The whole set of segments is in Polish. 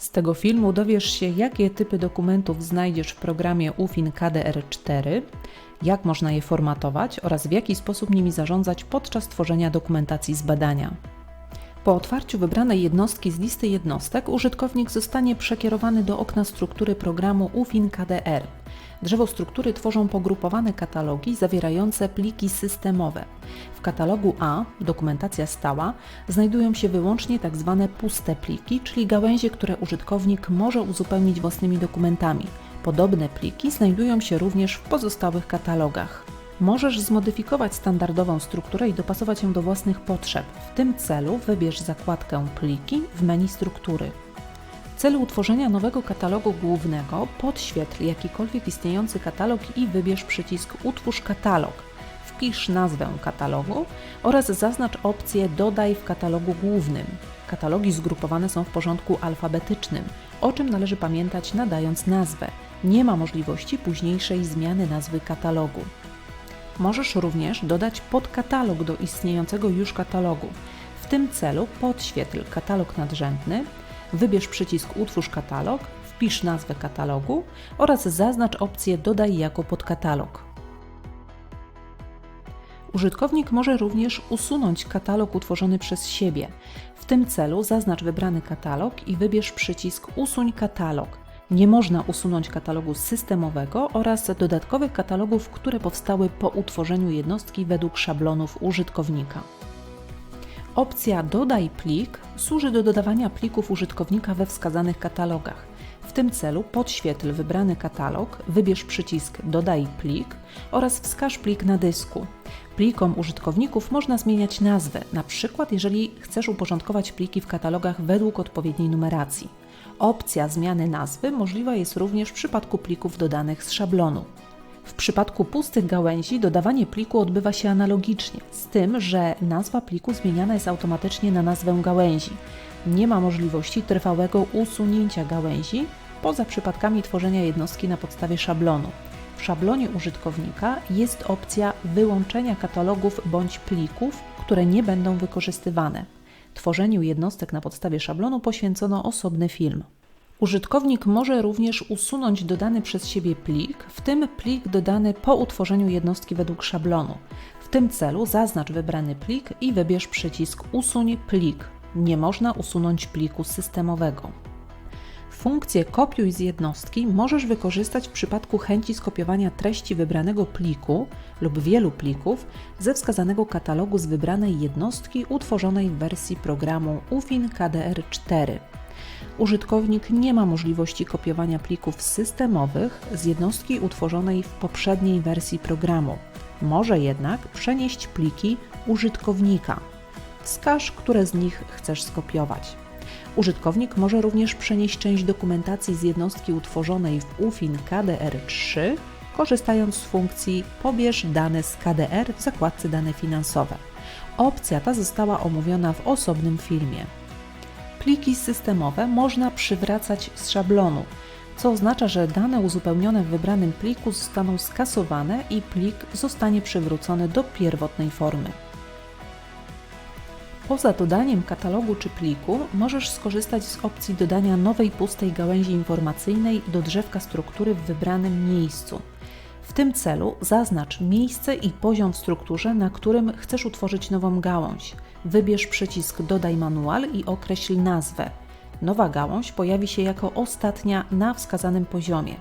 Z tego filmu dowiesz się, jakie typy dokumentów znajdziesz w programie UFIN KDR4, jak można je formatować oraz w jaki sposób nimi zarządzać podczas tworzenia dokumentacji z badania. Po otwarciu wybranej jednostki z listy jednostek, użytkownik zostanie przekierowany do okna struktury programu UFIN KDR. Drzewo struktury tworzą pogrupowane katalogi zawierające pliki systemowe. W katalogu A, dokumentacja stała, znajdują się wyłącznie tzw. puste pliki, czyli gałęzie, które użytkownik może uzupełnić własnymi dokumentami. Podobne pliki znajdują się również w pozostałych katalogach. Możesz zmodyfikować standardową strukturę i dopasować ją do własnych potrzeb. W tym celu wybierz zakładkę Pliki w menu struktury. W celu utworzenia nowego katalogu głównego podświetl jakikolwiek istniejący katalog i wybierz przycisk Utwórz katalog. Wpisz nazwę katalogu oraz zaznacz opcję Dodaj w katalogu głównym. Katalogi zgrupowane są w porządku alfabetycznym, o czym należy pamiętać nadając nazwę. Nie ma możliwości późniejszej zmiany nazwy katalogu. Możesz również dodać podkatalog do istniejącego już katalogu. W tym celu podświetl katalog nadrzędny, wybierz przycisk Utwórz katalog, wpisz nazwę katalogu oraz zaznacz opcję Dodaj jako podkatalog. Użytkownik może również usunąć katalog utworzony przez siebie. W tym celu zaznacz wybrany katalog i wybierz przycisk Usuń katalog. Nie można usunąć katalogu systemowego oraz dodatkowych katalogów, które powstały po utworzeniu jednostki według szablonów użytkownika. Opcja Dodaj plik służy do dodawania plików użytkownika we wskazanych katalogach. W tym celu podświetl wybrany katalog, wybierz przycisk Dodaj plik oraz wskaż plik na dysku. Plikom użytkowników można zmieniać nazwę, na przykład jeżeli chcesz uporządkować pliki w katalogach według odpowiedniej numeracji. Opcja zmiany nazwy możliwa jest również w przypadku plików dodanych z szablonu. W przypadku pustych gałęzi dodawanie pliku odbywa się analogicznie, z tym, że nazwa pliku zmieniana jest automatycznie na nazwę gałęzi. Nie ma możliwości trwałego usunięcia gałęzi, poza przypadkami tworzenia jednostki na podstawie szablonu. W szablonie użytkownika jest opcja wyłączenia katalogów bądź plików, które nie będą wykorzystywane. Tworzeniu jednostek na podstawie szablonu poświęcono osobny film. Użytkownik może również usunąć dodany przez siebie plik, w tym plik dodany po utworzeniu jednostki według szablonu. W tym celu zaznacz wybrany plik i wybierz przycisk Usuń plik. Nie można usunąć pliku systemowego. Funkcję kopiuj z jednostki możesz wykorzystać w przypadku chęci skopiowania treści wybranego pliku lub wielu plików ze wskazanego katalogu z wybranej jednostki utworzonej w wersji programu UFIN KDR4. Użytkownik nie ma możliwości kopiowania plików systemowych z jednostki utworzonej w poprzedniej wersji programu. Może jednak przenieść pliki użytkownika. Wskaż, które z nich chcesz skopiować. Użytkownik może również przenieść część dokumentacji z jednostki utworzonej w UFIN KDR3, korzystając z funkcji Pobierz dane z KDR w zakładce Dane finansowe. Opcja ta została omówiona w osobnym filmie. Pliki systemowe można przywracać z szablonu, co oznacza, że dane uzupełnione w wybranym pliku zostaną skasowane i plik zostanie przywrócony do pierwotnej formy. Poza dodaniem katalogu czy pliku możesz skorzystać z opcji dodania nowej pustej gałęzi informacyjnej do drzewka struktury w wybranym miejscu. W tym celu zaznacz miejsce i poziom w strukturze, na którym chcesz utworzyć nową gałąź. Wybierz przycisk Dodaj manual i określ nazwę. Nowa gałąź pojawi się jako ostatnia na wskazanym poziomie.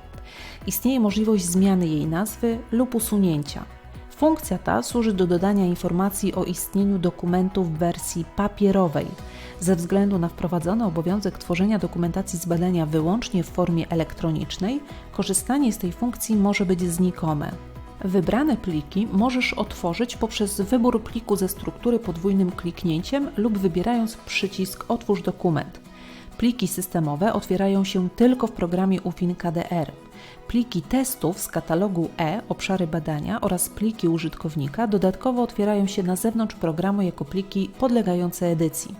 Istnieje możliwość zmiany jej nazwy lub usunięcia. Funkcja ta służy do dodania informacji o istnieniu dokumentu w wersji papierowej. Ze względu na wprowadzony obowiązek tworzenia dokumentacji z badania wyłącznie w formie elektronicznej, korzystanie z tej funkcji może być znikome. Wybrane pliki możesz otworzyć poprzez wybór pliku ze struktury podwójnym kliknięciem lub wybierając przycisk Otwórz dokument. Pliki systemowe otwierają się tylko w programie UFIN KDR. Pliki testów z katalogu E, obszary badania oraz pliki użytkownika dodatkowo otwierają się na zewnątrz programu jako pliki podlegające edycji.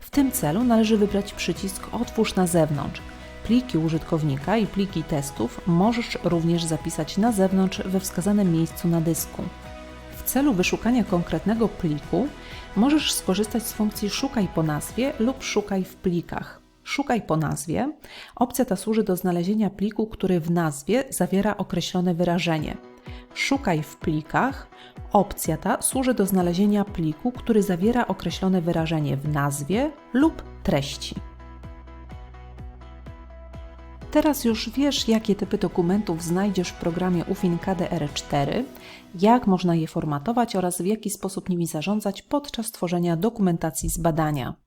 W tym celu należy wybrać przycisk Otwórz na zewnątrz. Pliki użytkownika i pliki testów możesz również zapisać na zewnątrz we wskazanym miejscu na dysku. W celu wyszukania konkretnego pliku możesz skorzystać z funkcji Szukaj po nazwie lub Szukaj w plikach. Szukaj po nazwie. Opcja ta służy do znalezienia pliku, który w nazwie zawiera określone wyrażenie. Szukaj w plikach. Opcja ta służy do znalezienia pliku, który zawiera określone wyrażenie w nazwie lub treści. Teraz już wiesz, jakie typy dokumentów znajdziesz w programie UFIN KDR4, jak można je formatować oraz w jaki sposób nimi zarządzać podczas tworzenia dokumentacji z badania.